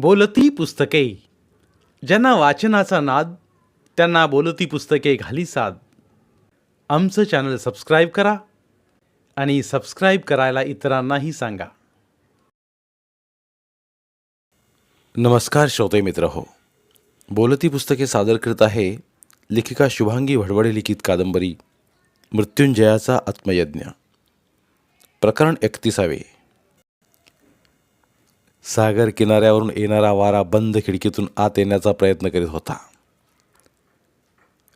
बोलती पुस्तके. ज्यांना वाचनाचा नाद त्यांना बोलती पुस्तके घाली साद. आमचं चॅनल सबस्क्राईब करा आणि सबस्क्राईब करायला इतरांनाही सांगा. नमस्कार श्रोते मित्र हो. बोलती पुस्तके सादर करत आहे लेखिका शुभांगी भडवडे लिखित कादंबरी मृत्युंजयाचा आत्मयज्ञ. प्रकरण एकतीसावे. सागर किनाऱ्यावरून येणारा वारा बंद खिडकीतून आत येण्याचा प्रयत्न करीत होता.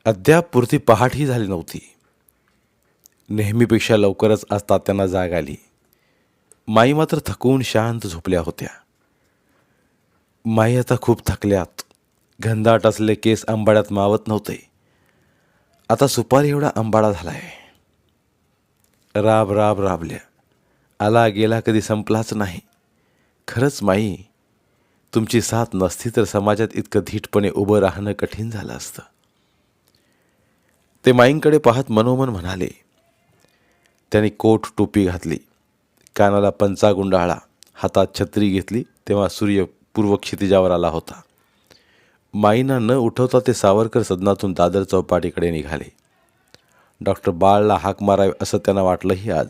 अद्याप पुरती पहाटही झाली नव्हती. नेहमीपेक्षा लवकरच आज तात्यांना जाग आली. माई मात्र थकवून शांत झोपल्या होत्या. माई आता खूप थकल्यात. घनदाट असले केस आंबाड्यात मावत नव्हते. आता सुपारी एवढा आंबाडा झालाय. राब राब राबल्या. आला गेला कधी संपलाच नाही. खरंच माई तुमची साथ नसती तर समाजात इतकं धीटपणे उभं राहणं कठीण झालं असतं. ते माईंकडे पाहत मनोमन म्हणाले त्यांनी कोट टोपी घातली कानाला पंचा गुंडाळा हातात छत्री घेतली तेव्हा सूर्य पूर्व क्षितिजावर आला होता. माईंना न उठवता ते सावरकर सदनातून दादर चौपाटीकडे निघाले. डॉक्टर बाळला हाक मारावे असं त्यांना वाटलंही आज.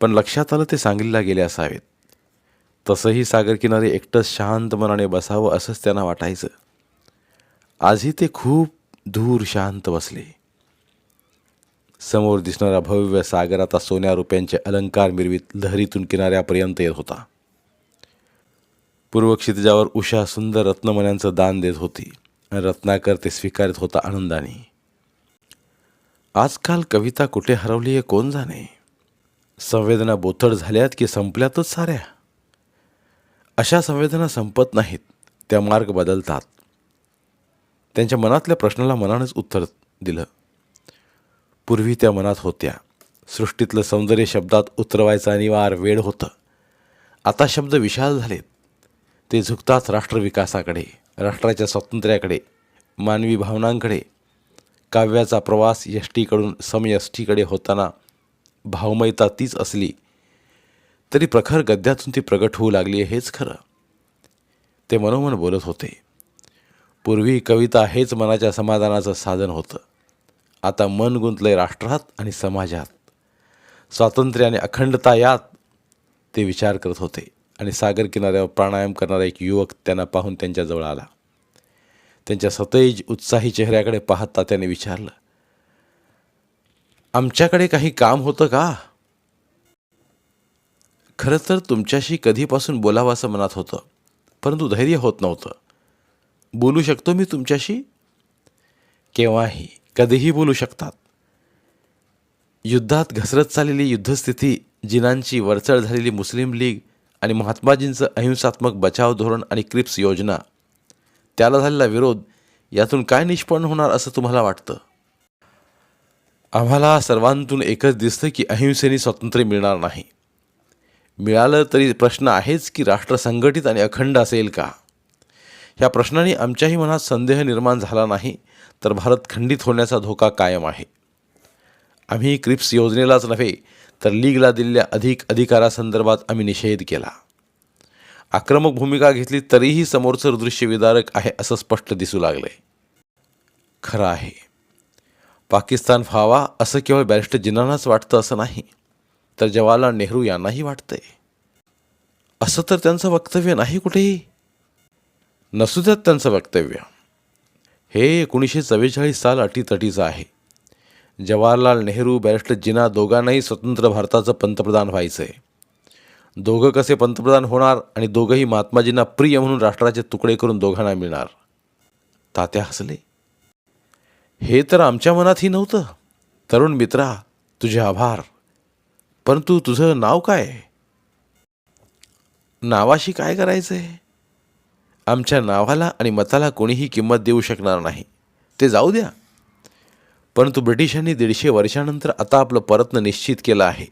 पण लक्षात आलं ते सांगलीला गेले असावेत. तसंही सागरकिनारी एकटंच शांत मनाने बसावं असंच त्यांना वाटायचं. आजही ते खूप दूर शांत बसले. समोर दिसणारा भव्य सागर आता सोन्या रुपयांचे अलंकार मिरवीत लहरीतून किनाऱ्यापर्यंत येत होता. पूर्व क्षितिजावर उषा सुंदर रत्नमण्यांचं दान देत होती आणि रत्नाकर ते स्वीकारत होता आनंदाने. आजकाल कविता कुठे हरवली आहे कोण जाणे? संवेदना बोथड झाल्यात की संपल्यातच साऱ्या? अशा संवेदना संपत नाहीत त्या मार्ग बदलतात. त्यांच्या मनातल्या प्रश्नाला मनानंच उत्तर दिलं. पूर्वी त्या मनात होत्या. सृष्टीतलं सौंदर्य शब्दात उतरवायचा अनिवार वेळ होतं. आता शब्द विशाल झालेत. ते झुकतात राष्ट्रविकासाकडे राष्ट्राच्या स्वातंत्र्याकडे मानवी भावनांकडे. काव्याचा प्रवास यष्टीकडून समयष्टीकडे होताना भावमयता तीच असली तरी प्रखर गद्यातून ती प्रगट होऊ लागली आहे हेच खरं. ते मनोमन बोलत होते. पूर्वी कविता हेच मनाच्या समाधानाचं साधन होतं. आता मन गुंतलंय राष्ट्रात आणि समाजात. स्वातंत्र्य आणि अखंडता यात ते विचार करत होते आणि सागर किनाऱ्यावर प्राणायाम करणारा एक युवक त्यांना पाहून त्यांच्याजवळ आला. त्यांच्या सतेज उत्साही चेहऱ्याकडे पाहता त्याने विचारलं आमच्याकडे काही काम होतं का? खरं तर तुमच्याशी कधीपासून बोलावं असं मनात होतं परंतु धैर्य होत नव्हतं. बोलू शकतो मी तुमच्याशी? केव्हाही कधीही बोलू शकतात. युद्धात घसरत चाललेली युद्धस्थिती जिनांची वरचढ झालेली मुस्लिम लीग आणि महात्माजींचं अहिंसात्मक बचाव धोरण आणि क्रिप्स योजना त्याला झालेला विरोध यातून काय निष्पन्न होणार असं तुम्हाला वाटतं? आम्हाला सर्वांतून एकच दिसतं की अहिंसेने स्वातंत्र्य मिळणार नाही. मिळालं तरी प्रश्न आहेच की राष्ट्र संघटित आणि अखंड असेल का? ह्या प्रश्नाने आमच्याही मनात संदेह निर्माण झाला नाही तर भारत खंडित होण्याचा धोका कायम आहे. आम्ही क्रिप्स योजनेलाच नव्हे तर लीगला दिलेल्या अधिक अधिकारासंदर्भात आम्ही निषेध केला. आक्रमक भूमिका घेतली तरीही समोरचं दृश्य विदारक आहे असं स्पष्ट दिसू लागलंय खरं आहे. पाकिस्तान व्हावा असं केवळ बॅरिस्टर जिनांनाच वाटतं असं नाही तर जवाहरलाल नेहरू यांनाही वाटतंय. असं तर त्यांचं वक्तव्य नाही कुठेही. नसू द्यात त्यांचं वक्तव्य. हे एकोणीसशे चव्वेचाळीस साल अटीतटीचं आहे. जवाहरलाल नेहरू बॅरिस्टर जिना दोघांनाही स्वतंत्र भारताचं पंतप्रधान व्हायचं आहे दोघं कसे पंतप्रधान होणार आणि दोघंही महात्माजींना प्रिय म्हणून राष्ट्राचे तुकडे करून दोघांना मिळणार? तात्या हसले. हे तर आमच्या मनातही नव्हतं. तरुण मित्रा तुझे आभार. परंतु तुझं नाव काय? नावाशी काय करायचं आहे आमच्या नावाला आणि मताला कोणीही किंमत देऊ शकणार नाही. ते जाऊ द्या. परंतु ब्रिटिशांनी दीडशे वर्षानंतर आता आपलं परत्न निश्चित केलं आहे.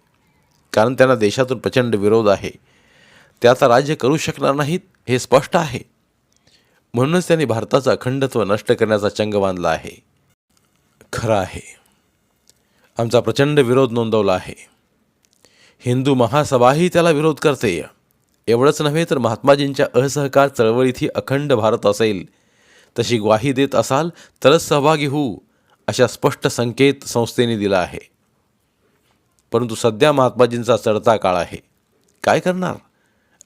कारण त्यांना देशातून प्रचंड विरोध आहे. ते आता राज्य करू शकणार नाहीत हे स्पष्ट आहे. म्हणूनच त्यांनी भारताचं अखंडत्व नष्ट करण्याचा चंग बांधला आहे. खरं आहे. आमचा प्रचंड विरोध नोंदवला आहे. हिंदू महासभाही त्याला विरोध करते. एवढंच नव्हे तर महात्माजींच्या असहकार चळवळीत ही अखंड भारत असेल. तशी ग्वाही देत असाल तरच सहभागी होऊ अशा स्पष्ट संकेत संस्थेने दिला आहे. परंतु सध्या महात्माजींचा चढता काळ आहे. काय करणार?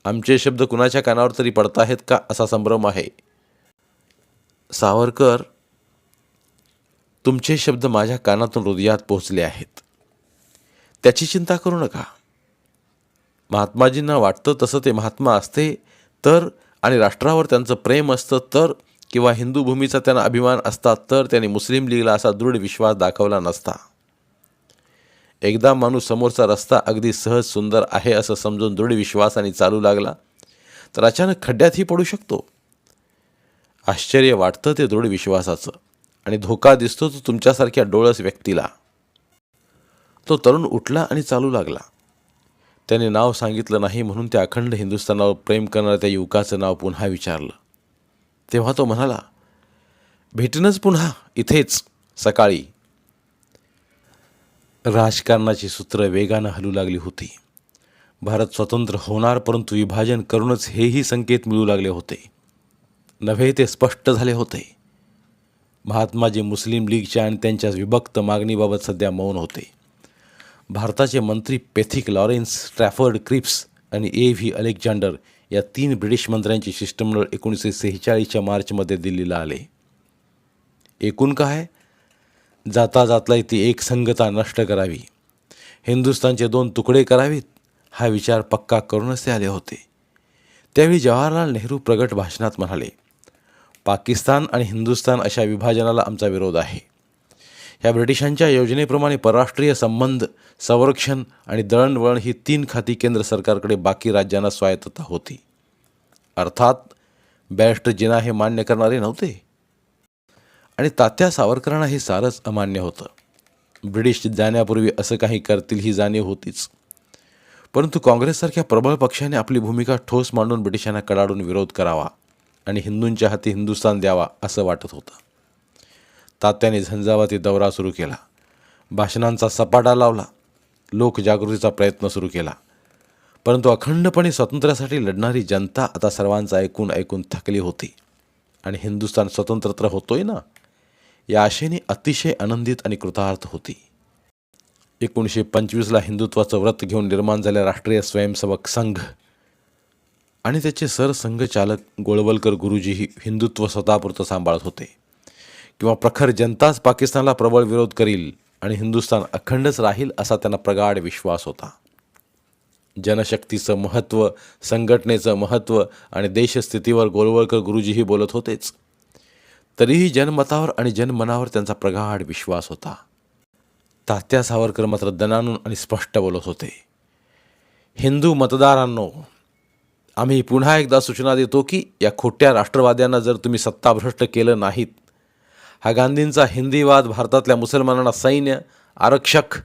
आमचे शब्द कुणाच्या कानावर तरी पडताहेत का असा संभ्रम आहे. सावरकर तुमचे शब्द माझ्या कानातून हृदयात पोहोचले आहेत. त्याची चिंता करू नका. महात्माजींना वाटतं तसं ते महात्मा असते तर आणि राष्ट्रावर त्यांचं प्रेम असतं तर किंवा हिंदू भूमीचा त्यांना अभिमान असता तर त्यांनी मुस्लिम लीगला असा दृढ विश्वास दाखवला नसता. एकदा माणूस समोरचा रस्ता अगदी सहज सुंदर आहे असं समजून दृढ विश्वासाने चालू लागला तर अचानक खड्ड्यातही पडू शकतो. आश्चर्य वाटतं ते दृढ विश्वासाचं आणि धोका दिसतो तो तुमच्यासारख्या डोळस व्यक्तीला. तो तरुण उठला आणि चालू लागला. त्याने नाव सांगितलं नाही म्हणून त्या अखंड हिंदुस्थानावर प्रेम करणाऱ्या त्या युवकाचं नाव पुन्हा विचारलं. तेव्हा तो म्हणाला भेटणंच पुन्हा इथेच सकाळी. राजकारणाची सूत्र वेगानं हलू लागली होती. भारत स्वतंत्र होणार परंतु विभाजन करूनच हेही संकेत मिळू लागले होते. नव्हे ते स्पष्ट झाले होते. महात्माजी मुस्लिम लीगच्या आणि त्यांच्या विभक्त मागणीबाबत सध्या मौन होते. भारताचे मंत्री पेथिक लॉरेन्स स्ट्रॅफर्ड क्रिप्स आणि ए व्ही अलेक्झांडर या तीन ब्रिटिश मंत्र्यांचे शिष्टमंडळ एकोणीसशे सेहेचाळीसच्या मार्चमध्ये दिल्लीला आले. एकूण काय? जाता जातला ती एक संगता नष्ट करावी. हिंदुस्थानचे दोन तुकडे करावेत हा विचार पक्का करूनच ते आले होते. त्यावेळी जवाहरलाल नेहरू प्रगट भाषणात म्हणाले पाकिस्तान आणि हिंदुस्थान अशा विभाजनाला आमचा विरोध आहे. ह्या ब्रिटिशांच्या योजनेप्रमाणे परराष्ट्रीय संबंध संरक्षण आणि दळणवळण ही तीन खाती केंद्र सरकारकडे बाकी राज्यांना स्वायत्तता होती. अर्थात बॅरिस्टर जिना हे मान्य करणारे नव्हते. आणि तात्या सावरकरांना हे सारंच अमान्य होतं. ब्रिटिश जाण्यापूर्वी असं काही करतील ही जाणीव होतीच. परंतु काँग्रेससारख्या प्रबळ पक्षाने आपली भूमिका ठोस मांडून ब्रिटिशांना कडाडून विरोध करावा आणि हिंदूंच्या हाती हिंदुस्थान द्यावा असं वाटत होतं. तात्याने झंझावाती दौरा सुरू केला. भाषणांचा सपाटा लावला. लोकजागृतीचा प्रयत्न सुरू केला. परंतु अखंडपणे स्वातंत्र्यासाठी लढणारी जनता आता सर्वांचा ऐकून ऐकून थकली होती. आणि हिंदुस्थान स्वतंत्र तर होतोय ना? या आशेने अतिशय आनंदित आणि कृतार्थ होती. एकोणीसशे पंचवीसला हिंदुत्वाचं व्रत घेऊन निर्माण झाले राष्ट्रीय स्वयंसेवक संघ आणि त्याचे सरसंघचालक गोळवलकर गुरुजीही हिंदुत्व स्वतःपुरतं सांभाळत होते. किंवा प्रखर जनताच पाकिस्तानला प्रबळ विरोध करील आणि हिंदुस्थान अखंडच राहील असा त्यांना प्रगाढ विश्वास होता. जनशक्तीचं महत्त्व संघटनेचं महत्त्व आणि देशस्थितीवर गोलवळकर गुरुजीही बोलत होतेच. तरीही जनमतावर आणि जनमनावर त्यांचा प्रगाढ विश्वास होता. तात्या सावरकर मात्र दणानून आणि स्पष्ट बोलत होते. हिंदू मतदारांनो आम्ही पुन्हा एकदा सूचना देतो की या खोट्या राष्ट्रवाद्यांना जर तुम्ही सत्ताभ्रष्ट केलं नाहीत हा गांधींचा हिंदीवाद भारतातल्या मुसलमानांना सैन्य आरक्षक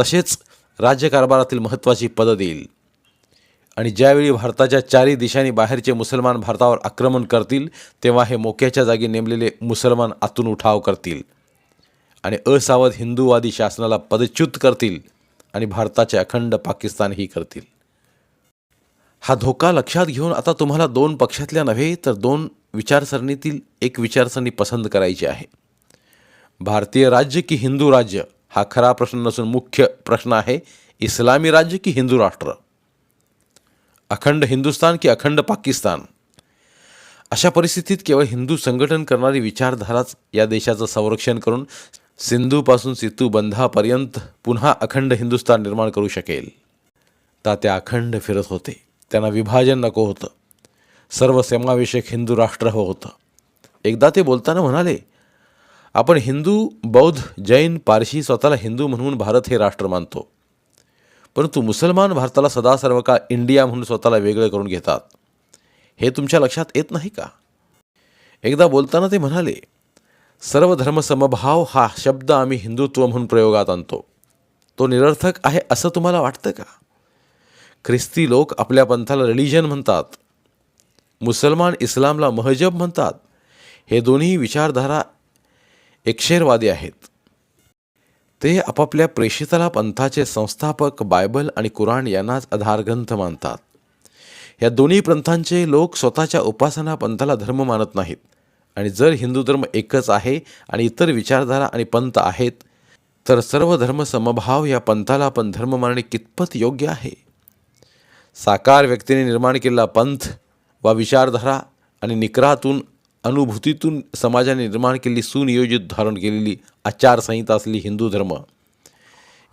तसेच राज्यकारभारातील महत्त्वाची पदं देईल. आणि ज्यावेळी भारताच्या चारी दिशांनी बाहेरचे मुसलमान भारतावर आक्रमण करतील तेव्हा हे मोक्याच्या जागी नेमलेले मुसलमान आतून उठाव करतील आणि असावध हिंदूवादी शासनाला पदच्युत करतील आणि भारताचे अखंड पाकिस्तानही करतील. हा धोका लक्षात घेऊन आता तुम्हाला दोन पक्षातल्या नव्हे तर दोन विचारसरणीतील एक विचारसरणी पसंत करायची आहे. भारतीय राज्य की हिंदू राज्य? हा खरा प्रश्न नसून मुख्य प्रश्न आहे इस्लामी राज्य की हिंदू राष्ट्र? अखंड हिंदुस्तान की अखंड पाकिस्तान? अशा परिस्थितीत केवळ हिंदू संघटन करणारी विचारधाराच या देशाचं संरक्षण करून सिंधूपासून सितू बंधापर्यंत पुन्हा अखंड हिंदुस्तान निर्माण करू शकेल. तात्या अखंड फिरत होते. त्यांना विभाजन नको होतं. सर्वसमावेशक हिंदू राष्ट्र हवं होतं. एकदा ते बोलताना म्हणाले आपण हिंदू बौद्ध जैन पारशी स्वतःला हिंदू म्हणून भारत हे राष्ट्र मानतो. परंतु मुसलमान भारताला सदा सर्व का इंडिया म्हणून स्वतःला वेगळं करून घेतात? हे तुमच्या लक्षात येत नाही का? एकदा बोलताना ते म्हणाले सर्व धर्मसमभाव हा शब्द आम्ही हिंदुत्व म्हणून प्रयोगात आणतो. तो निरर्थक आहे असं तुम्हाला वाटतं का? ख्रिस्ती लोक आपल्या पंथाला रिलिजन म्हणतात. मुसलमान इस्लामला महजब म्हणतात. हे दोन्ही विचारधारा एकशेरवादी आहेत. ते आपापल्या प्रेषिताला पंथाचे संस्थापक बायबल आणि कुराण यांनाच आधारग्रंथ मानतात. या दोन्ही पंथांचे लोक स्वतःच्या उपासना पंथाला धर्म मानत नाहीत. आणि जर हिंदू धर्म एकच आहे आणि इतर विचारधारा आणि पंथ आहेत तर सर्व धर्म समभाव या पंथाला पण धर्म मानणे कितपत योग्य आहे? साकार व्यक्तीने निर्माण केलेला पंथ वा विचारधारा आणि निकरातून अनुभूतीतून समाजाने निर्माण केलेली सुनियोजित धारण केलेली आचारसंहिता असलेली हिंदू धर्म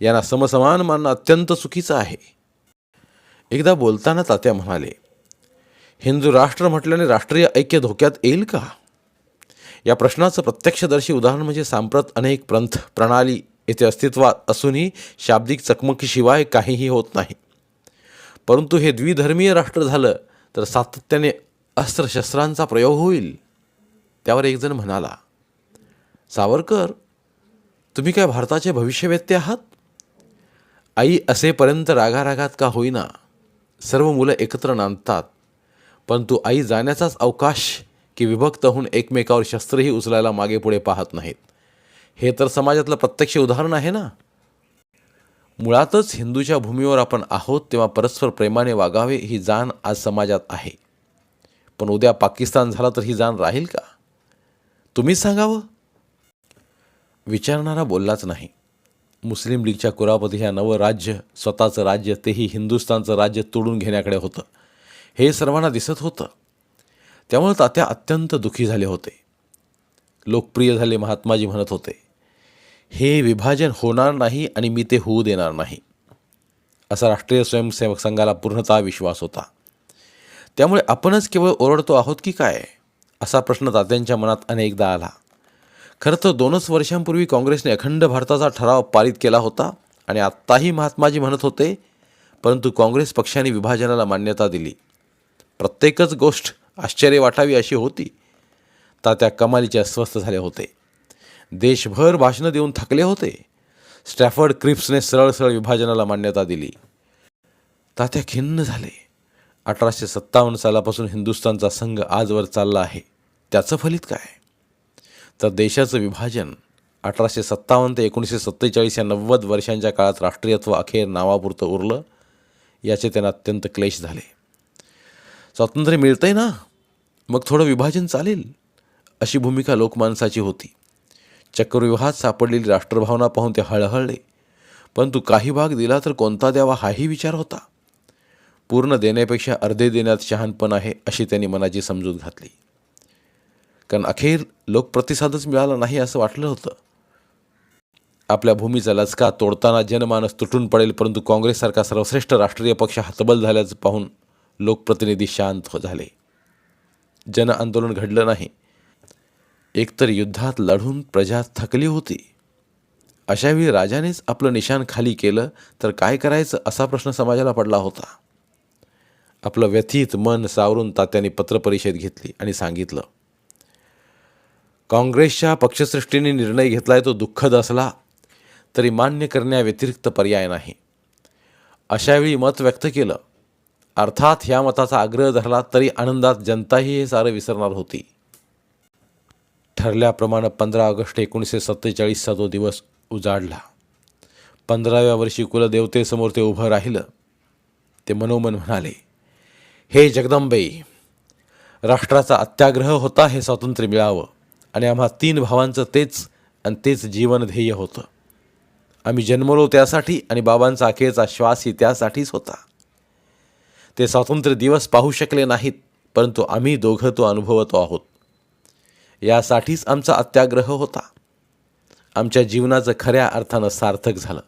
यांना समसमान मानणं अत्यंत चुकीचं आहे. एकदा बोलताना तात्या म्हणाले हिंदू राष्ट्र म्हटल्याने राष्ट्रीय ऐक्य धोक्यात येईल का? या प्रश्नाचं प्रत्यक्षदर्शी उदाहरण म्हणजे सांप्रत अनेक पंथ प्रणाली येथे अस्तित्वात असूनही शाब्दिक चकमकीशिवाय काहीही होत नाही. परंतु हे द्विधर्मीय राष्ट्र झालं तर सातत्याने अस्त्रशस्त्रांचा प्रयोग होईल. त्यावर एकजण म्हणाला सावरकर तुम्ही काय भारताचे भविष्यवेत्ते आहात? आई असेपर्यंत रागारागात का होईना? सर्व मुलं एकत्र नांदतात. परंतु आई जाण्याचाच अवकाश की विभक्त होऊन एकमेकावर शस्त्रही उचलायला मागे पुढे पाहत नाहीत. हे तर समाजातलं प्रत्यक्ष उदाहरण आहे ना? मुळातच हिंदूच्या भूमीवर आपण आहोत तेव्हा परस्पर प्रेमाने वागावे ही जाण आज समाजात आहे. पण उद्या पाकिस्तान झाला तर ही जाण राहील का? तुम्हीच सांगावं? विचारणारा बोललाच नाही. मुस्लिम लीगच्या कुरापती ह्या नवं राज्य स्वतःचं राज्य तेही हिंदुस्थानचं राज्य तोडून घेण्याकडे होतं. हे सर्वांना दिसत होतं. त्यामुळे तात्या अत्यंत दुखी झाले होते. लोकप्रिय झाले महात्माजी म्हणत होते. हे विभाजन होणार नाही आणि मी ते होऊ देणार नाही. असा राष्ट्रीय स्वयंसेवक संघाला पूर्णतः विश्वास होता. त्यामुळे आपणच केवळ ओरडतो आहोत की काय? असा प्रश्न तात्यांच्या मनात अनेकदा आला. खरं तर दोनच वर्षांपूर्वी काँग्रेसने अखंड भारताचा ठराव पारित केला होता आणि आत्ताही महात्माजी म्हणत होते परंतु काँग्रेस पक्षाने विभाजनाला मान्यता दिली. प्रत्येकच गोष्ट आश्चर्य वाटावी अशी होती. तात्या कमालीचे अस्वस्थ झाले होते. देशभर भाषणं देऊन थकले होते. स्टॅफर्ड क्रिप्सने सरळ सरळ विभाजनाला मान्यता दिली. तात्या खिन्न झाले. अठराशे सत्तावन्न सालापासून हिंदुस्थानचा संघ आजवर चालला आहे. त्याचं फलित काय? तर देशाचं विभाजन अठराशे सत्तावन्न ते एकोणीसशे सत्तेचाळीस या नव्वद वर्षांच्या काळात राष्ट्रीयत्व अखेर नावापुरतं उरलं याचे त्यांना अत्यंत क्लेश झाले. स्वातंत्र्य मिळतंय ना? मग थोडं विभाजन चालेल अशी भूमिका लोकमानसाची होती. चक्रव्यूहात सापडलेली राष्ट्रभावना पाहून ते हळहळले. परंतु काही भाग दिला तर कोणता द्यावा हाही विचार होता. पूर्ण देण्यापेक्षा अर्धे देण्यात शहाणपण आहे अशी त्यांनी मनाची समजूत घातली. कारण अखेर लोकप्रतिसादच मिळाला नाही असं वाटलं होतं. आपल्या भूमीचा लचका तोडताना जनमानस तुटून पडेल परंतु काँग्रेससारखा सर्वश्रेष्ठ राष्ट्रीय पक्ष हतबल झाल्याचं पाहून लोकप्रतिनिधी शांत हो- झाले. जन आंदोलन घडलं नाही. एकतर युद्धात लढून प्रजा थकली होती. अशावेळी राजानेच आपलं निशाण खाली केलं तर काय करायचं असा प्रश्न समाजाला पडला होता. आपलं व्यथित मन सावरून तात्यांनी पत्रपरिषद घेतली आणि सांगितलं काँग्रेसच्या पक्षसृष्टीने निर्णय घेतलाय तो दुःखद असला तरी मान्य करण्याव्यतिरिक्त पर्याय नाही. अशावेळी मत व्यक्त केलं अर्थात ह्या मताचा आग्रह धरला तरी आनंदात जनताही हे सारं विसरणार होती. ठरल्याप्रमाणे पंधरा ऑगस्ट एकोणीसशे सत्तेचाळीसचा तो दिवस उजाडला. पंधराव्या वर्षी कुलदेवतेसमोर ते उभं राहिलं. ते मनोमन म्हणाले हे जगदंबे राष्ट्राचा अत्याग्रह होता हे स्वातंत्र्य मिळावं आणि आम्हा तीन भावांचं तेच आणि तेच जीवन ध्येय होतं. आम्ही जन्मलो त्यासाठी आणि बाबांचा अखेरचा श्वासही त्यासाठीच होता. ते स्वातंत्र्य दिवस पाहू शकले नाहीत परंतु आम्ही दोघं तो अनुभवतो आहोत. यासाठीच आमचा अत्याग्रह होता. आमच्या जीवनाचं खऱ्या अर्थानं सार्थक झालं.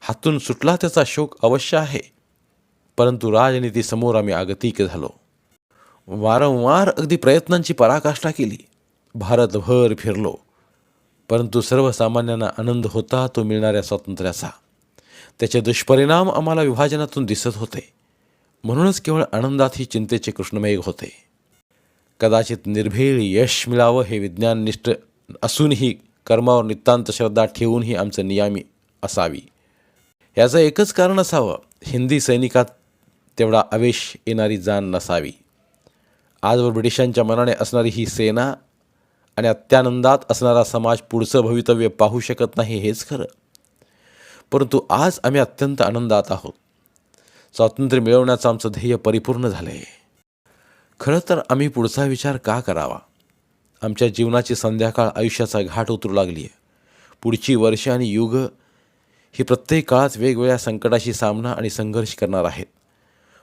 हातून सुटला त्याचा शोक अवश्य आहे. परंतु राजनीतीसमोर आम्ही आगतिक झालो. वारंवार अगदी प्रयत्नांची पराकाष्ठा केली. भारतभर फिरलो. परंतु सर्वसामान्यांना आनंद होता तो मिळणाऱ्या स्वातंत्र्याचा. त्याचे दुष्परिणाम आम्हाला विभाजनातून दिसत होते. म्हणूनच केवळ आनंदात ही चिंतेचे कृष्णमेघ होते. कदाचित निर्भेळ यश मिळावं हे विज्ञाननिष्ठ असूनही कर्मावर नितांत श्रद्धा ठेवूनही आमचं नियामी असावी. याचं एकच कारण असावं हिंदी सैनिकात तेवढा आवेश येणारी जाण नसावी. आजवर ब्रिटिशांच्या मनाने असणारी ही सेना आणि अत्यानंदात असणारा समाज पुढचं भवितव्य पाहू शकत नाही हेच खरं. परंतु आज आम्ही अत्यंत आनंदात आहोत. स्वातंत्र्य मिळवण्याचं आमचं ध्येय परिपूर्ण झालं आहे खरं तर आम्ही पुढचा विचार का करावा? आमच्या जीवनाची संध्याकाळ आयुष्याचा घाट उतरू लागली आहे पुढची वर्षे आणि युग ही प्रत्येक काळात वेगवेगळ्या संकटाशी सामना आणि संघर्ष करणार आहेत.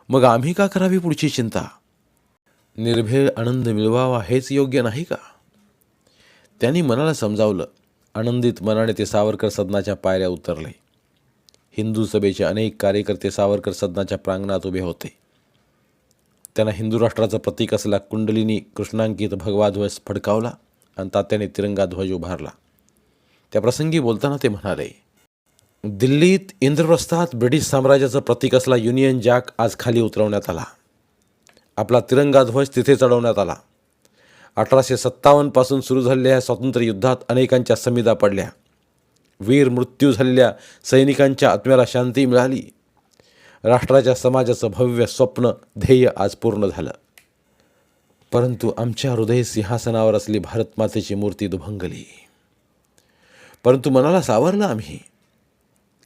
मग आम्ही का करावी पुढची चिंता? निर्भेळ आनंद मिळवावा हेच योग्य नाही का? त्यांनी मनाला समजावलं. आनंदित मनाने ते सावरकर सदनाच्या पायऱ्या उतरले. हिंदू सभेचे अनेक कार्यकर्ते सावरकर सदनाच्या प्रांगणात उभे होते. त्यांना हिंदू राष्ट्राचं प्रतीक असलेला कुंडलिनी कृष्णांकित भगवा ध्वज फडकावला आणि तात्याने तिरंगा ध्वज उभारला. त्या प्रसंगी बोलताना ते म्हणाले दिल्लीत इंद्रप्रस्थात ब्रिटिश साम्राज्याचं प्रतीक असला युनियन जॅक आज खाली उतरवण्यात आला. आपला तिरंगा ध्वज तिथे चढवण्यात आला. अठराशे सत्तावन्नपासून सुरू झालेल्या या स्वातंत्र्य युद्धात अनेकांच्या समिधा पडल्या. वीर मृत्यू झालेल्या सैनिकांच्या आत्म्याला शांती मिळाली. राष्ट्राच्या समाजाचं भव्य स्वप्न ध्येय आज पूर्ण झालं. परंतु आमच्या हृदय सिंहासनावर असली भारतमातेची मूर्ती दुभंगली. परंतु मनाला सावरलं आम्ही.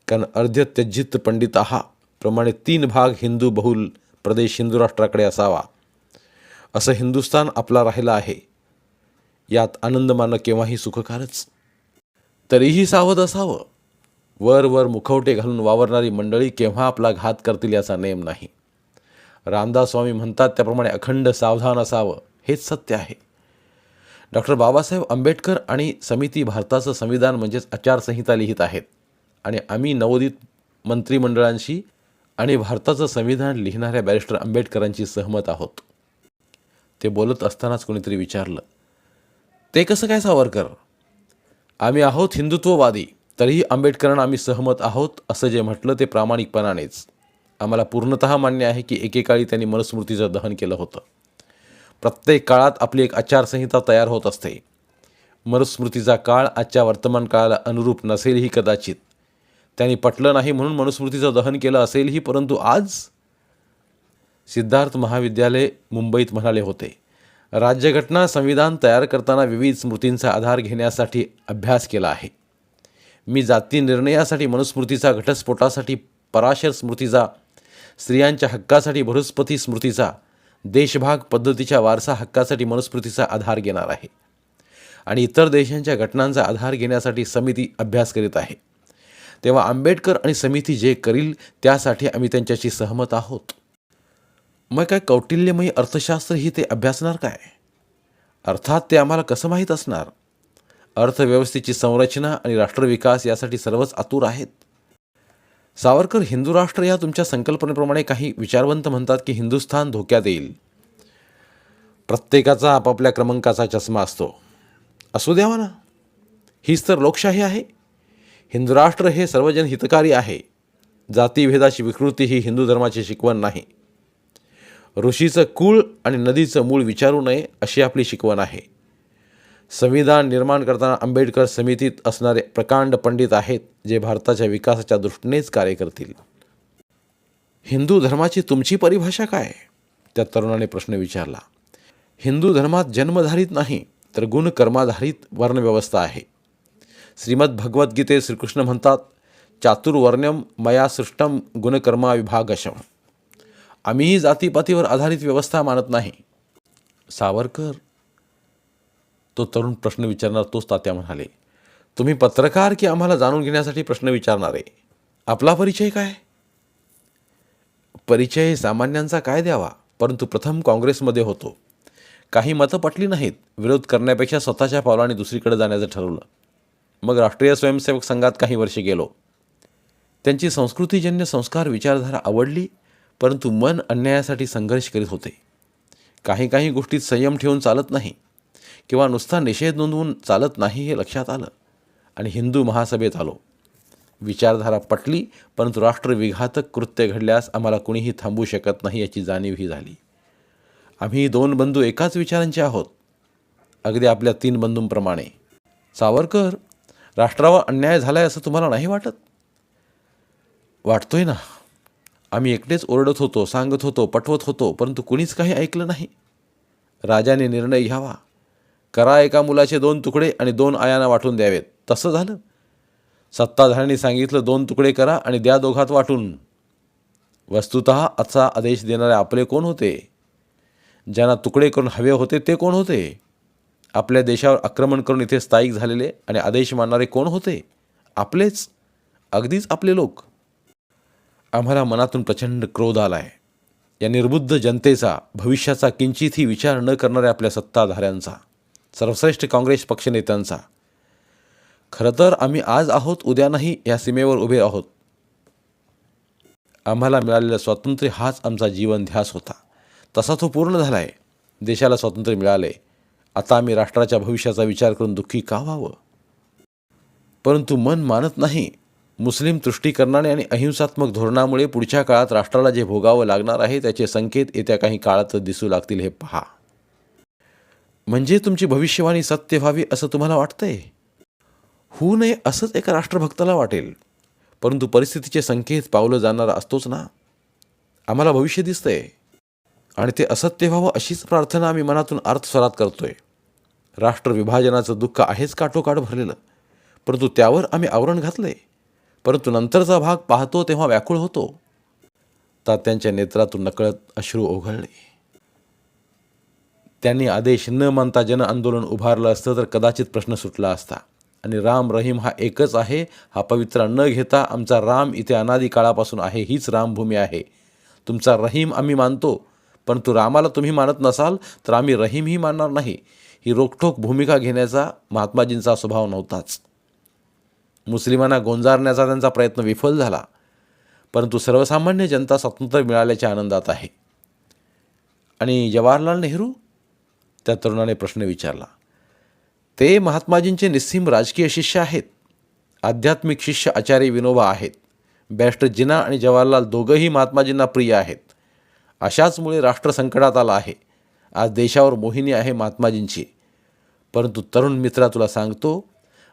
कारण अर्ध्य त्यजित पंडित आहा प्रमाणे तीन भाग हिंदू बहुल प्रदेश हिंदू राष्ट्राकडे असावा. असं हिंदुस्थान आपला राहिला आहे. यात आनंद मानं केव्हाही सुखकारच. तरीही सावध असावं. वर वर मुखवटे घालून वावरणारी मंडळी केव्हा आपला घात करतील याचा नेम नाही. रामदास स्वामी म्हणतात त्याप्रमाणे अखंड सावधान असावं हेच सत्य आहे. डॉक्टर बाबासाहेब आंबेडकर आणि समिती भारताचं संविधान म्हणजेच आचारसंहिता लिहित आहेत. आणि आम्ही नवोदित मंत्रिमंडळांशी आणि भारताचं संविधान लिहिणाऱ्या बॅरिस्टर आंबेडकरांची सहमत आहोत. ते बोलत असतानाच कोणीतरी विचारलं ते कसं काय सावरकर? आम्ही आहोत हिंदुत्ववादी. तरीही आंबेडकरांना आम्ही सहमत आहोत असं जे म्हटलं ते प्रामाणिकपणानेच. आम्हाला पूर्णतः मान्य आहे की एकेकाळी त्यांनी मनुस्मृतीचं दहन केलं होतं. प्रत्येक काळात आपली एक आचारसंहिता तयार होत असते. मनुस्मृतीचा काळ आजच्या वर्तमान काळाला अनुरूप नसेलही कदाचित. त्यांनी पटलं नाही म्हणून मनुस्मृतीचं दहन केलं असेलही परंतु आज सिद्धार्थ महाविद्यालय मुंबईत म्हणाले होते राज्यघटना संविधान तयार करताना विविध स्मृतींचा आधार घेण्यासाठी अभ्यास केला आहे. मी जाती निर्णयासाठी मनुस्मृतीचा घटस्फोटासाठी पराशर स्मृतीचा स्त्रियांच्या हक्कासाठी बृहस्पती स्मृतीचा देशभाग पद्धतीच्या वारसा हक्कासाठी मनुस्मृतीचा आधार घेणार आहे. आणि इतर देशांच्या घटनांचा आधार घेण्यासाठी समिती अभ्यास करीत आहे. तेव्हा आंबेडकर आणि समिती जे करील त्यासाठी आम्ही त्यांच्याशी सहमत आहोत. मग काय कौटिल्यमयी अर्थशास्त्र ही ते अभ्यासणार काय? अर्थात ते आम्हाला कसं माहीत असणार? अर्थव्यवस्थेची संरचना आणि राष्ट्रविकास यासाठी सर्वच आतुर आहेत. सावरकर हिंदू राष्ट्र या तुमच्या संकल्पनेप्रमाणे काही विचारवंत म्हणतात की हिंदुस्थान धोक्यात येईल. प्रत्येकाचा आपापल्या क्रमांकाचा चष्मा असतो. असू द्यावा ना हीच तर लोकशाही आहे. हिंदू राष्ट्र हे सर्वजन हितकारी आहे. जातीभेदाची विकृती ही हिंदू धर्माची शिकवण नाही. ऋषीचं कुळ आणि नदीचं मूळ विचारू नये अशी आपली शिकवण आहे. संविधान निर्माण करताना आंबेडकर समितीत असणारे प्रकांड पंडित आहेत जे भारताच्या विकासाच्या दृष्टीनेच कार्य करतील. हिंदू धर्माची तुमची परिभाषा काय? त्या तरुणाने प्रश्न विचारला. हिंदू धर्मात जन्मधारित नाही तर गुणकर्माधारित वर्णव्यवस्था आहे. श्रीमद भगवद्गीते श्रीकृष्ण म्हणतात चातुर्वर्ण्यम मया सृष्टम गुणकर्मा विभागशम आम्हीही जातीपातीवर आधारित व्यवस्था मानत नाही. सावरकर तो तरुण प्रश्न विचारणार तोच तात्या म्हणाले तुम्ही पत्रकार की आम्हाला जाणून घेण्यासाठी प्रश्न विचारणारे? आपला परिचय काय? परिचय सामान्यांचा काय द्यावा? परंतु प्रथम काँग्रेसमध्ये होतो. काही मतं पटली नाहीत. विरोध करण्यापेक्षा स्वतःच्या पावलाने दुसरीकडे जाण्याचं ठरवलं. मग राष्ट्रीय स्वयंसेवक संघात काही वर्षे गेलो. त्यांची संस्कृतीजन्य संस्कार विचारधारा आवडली परंतु मन अन्यायासाठी संघर्ष करीत होते. काही काही गोष्टीत संयम ठेवून चालत नाही. किंवा नुसता निषेध नोंदवून चालत नाही हे लक्षात आलं. आणि हिंदू महासभेत आलो. विचारधारा पटली परंतु राष्ट्रविघातक कृत्य घडल्यास आम्हाला कुणीही थांबू शकत नाही याची जाणीवही झाली. आम्ही दोन बंधू एकाच विचारांचे आहोत. अगदी आपल्या तीन बंधूंप्रमाणे. सावरकर राष्ट्रावर अन्याय झालाय असं तुम्हाला नाही वाटत? वाटतोय ना. आम्ही एकटेच ओरडत होतो सांगत होतो पटवत होतो परंतु कुणीच काही ऐकलं नाही. राजाने निर्णय घ्यावा. करा एका मुलाचे दोन तुकडे आणि दोन आयांना वाटून द्यावेत. तसं झालं. सत्ताधाऱ्यांनी सांगितलं दोन तुकडे करा आणि द्या दोघात वाटून. वस्तुत असा आदेश देणारे आपले कोण होते? ज्यांना तुकडे करून हवे होते ते कोण होते? आपल्या देशावर आक्रमण करून इथे स्थायिक झालेले आणि आदेश मानणारे कोण होते? आपलेच. अगदीच आपले लोक. आम्हाला मनातून प्रचंड क्रोध आला आहे या निर्बुद्ध जनतेचा भविष्याचा किंचितही विचार न करणाऱ्या आपल्या सत्ताधाऱ्यांचा. सर्वश्रेष्ठ काँग्रेस पक्षनेत्यांचा. खरं तर आम्ही आज आहोत उद्या नाही या सीमेवर उभे आहोत. आम्हाला मिळालेलं स्वातंत्र्य हाच आमचा जीवन ध्यास होता. तसा तो पूर्ण झाला आहे देशाला स्वातंत्र्य मिळाले. आता आम्ही राष्ट्राच्या भविष्याचा विचार करून दुःखी का व्हावं? परंतु मन मानत नाही. मुस्लिम तुष्टीकरणाने आणि अहिंसात्मक धोरणामुळे पुढच्या काळात राष्ट्राला जे भोगावं लागणार आहे त्याचे संकेत येत्या काही काळातच दिसू लागतील हे पहा. म्हणजे तुमची भविष्यवाणी सत्य व्हावी असं तुम्हाला वाटतंय? होऊ नये असंच एका राष्ट्रभक्ताला वाटेल. परंतु परिस्थितीचे संकेत पावलं जाणारा असतोच ना. आम्हाला भविष्य दिसतंय. आणि ते असत्य व्हावं अशीच प्रार्थना आम्ही मनातून अर्थस्वरात करतोय. राष्ट्रविभाजनाचं दुःख आहेच काठोकाठ भरलेलं. परंतु त्यावर आम्ही आवरण घातलंय. परंतु नंतरचा भाग पाहतो तेव्हा व्याकुळ होतो. तात्यांच्या नेत्रातून नकळत अश्रू ओघळले. त्यांनी आदेश न मानता जन आंदोलन उभारलं असतं तर कदाचित प्रश्न सुटला असता. आणि राम रहीम हा एकच आहे हा पवित्रा न घेता आमचा राम इथे अनादी काळापासून आहे हीच रामभूमी आहे. तुमचा रहीम आम्ही मानतो परंतु रामाला तुम्ही मानत नसाल तर आम्ही रहीमही मानणार नाही. ही रोखठोक भूमिका घेण्याचा महात्माजींचा स्वभाव नव्हताच. मुस्लिमांना गोंजारण्याचा त्यांचा प्रयत्न विफल झाला परंतु सर्वसामान्य जनता स्वातंत्र्य मिळाल्याच्या आनंदात आहे. आणि जवाहरलाल नेहरू त्या तरुणाने प्रश्न विचारला ते महात्माजींचे निस्सीम राजकीय शिष्य आहेत? आध्यात्मिक शिष्य आचार्य विनोबा आहेत. बॅरिस्टर जिना आणि जवाहरलाल दोघंही महात्माजींना प्रिय आहेत. अशाचमुळे राष्ट्र संकटात आला आहे. आज देशावर मोहिनी आहे महात्माजींची. परंतु तरुण मित्रा तुला सांगतो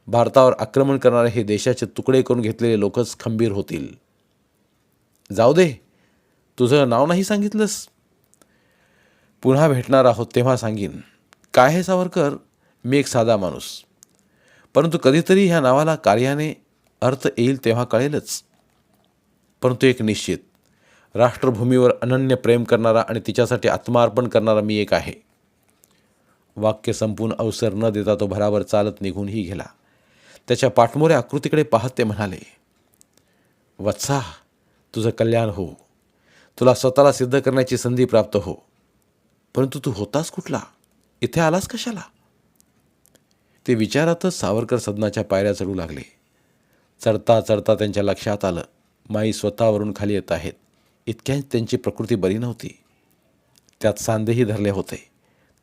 भारतावर आक्रमण करणारे हे देशाचे तुकडे करून घेतलेले लोकच खंबीर होतील. जाऊ दे. तुझं नाव नाही सांगितलंस? पुन्हा भेटणार आहोत तेव्हा सांगीन काय हे सावरकर? मी एक साधा माणूस. परंतु कधीतरी ह्या नावाला कार्याने अर्थ येईल तेव्हा कळेलच. परंतु एक निश्चित राष्ट्रभूमीवर अनन्य प्रेम करणारा आणि तिच्यासाठी आत्मार्पण करणारा मी एक आहे. वाक्य संपून अवसर न देता तो भरावर चालत निघूनही गेला. त्याच्या पाठमोऱ्या आकृतीकडे पाहत ते म्हणाले वत्सा तुझं कल्याण हो. तुला स्वतःला सिद्ध करण्याची संधी प्राप्त हो. परंतु तू होतास कुठला? इथे आलास कशाला? ते विचारातच सावरकर सदनाच्या पायऱ्या चढू लागले. चढता चढता त्यांच्या लक्षात आलं माई स्वतःवरून खाली येत आहेत. इतक्याच त्यांची प्रकृती बरी नव्हती. त्यात सांधेही धरले होते.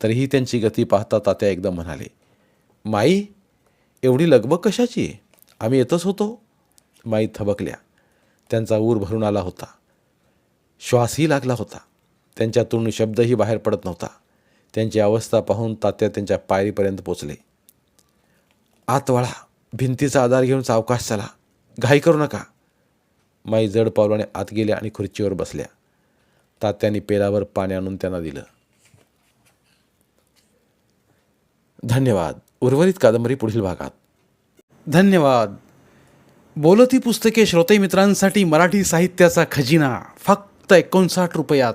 तरीही त्यांची गती पाहता तात्या एकदम म्हणाले माई एवढी लगबग कशाची? आम्ही येतच होतो. माई थबकल्या. त्यांचा ऊर भरून आला होता. श्वासही लागला होता. त्यांच्यातून शब्दही बाहेर पडत नव्हता. त्यांची अवस्था पाहून तात्या त्यांच्या पायरीपर्यंत पोचले. आत वळा भिंतीचा आधार घेऊन सावकाश चला. घाई करू नका. माई जड पावलाने आत गेल्या आणि खुर्चीवर बसल्या. तात्यांनी पेलावर पाणी आणून त्यांना दिलं. धन्यवाद. उर्वरित कादंबरी पुढील भागात. धन्यवाद. बोलती पुस्तके श्रोते मित्रांसाठी मराठी साहित्याचा खजिना. फक्त एकोणसाठ रुपयात.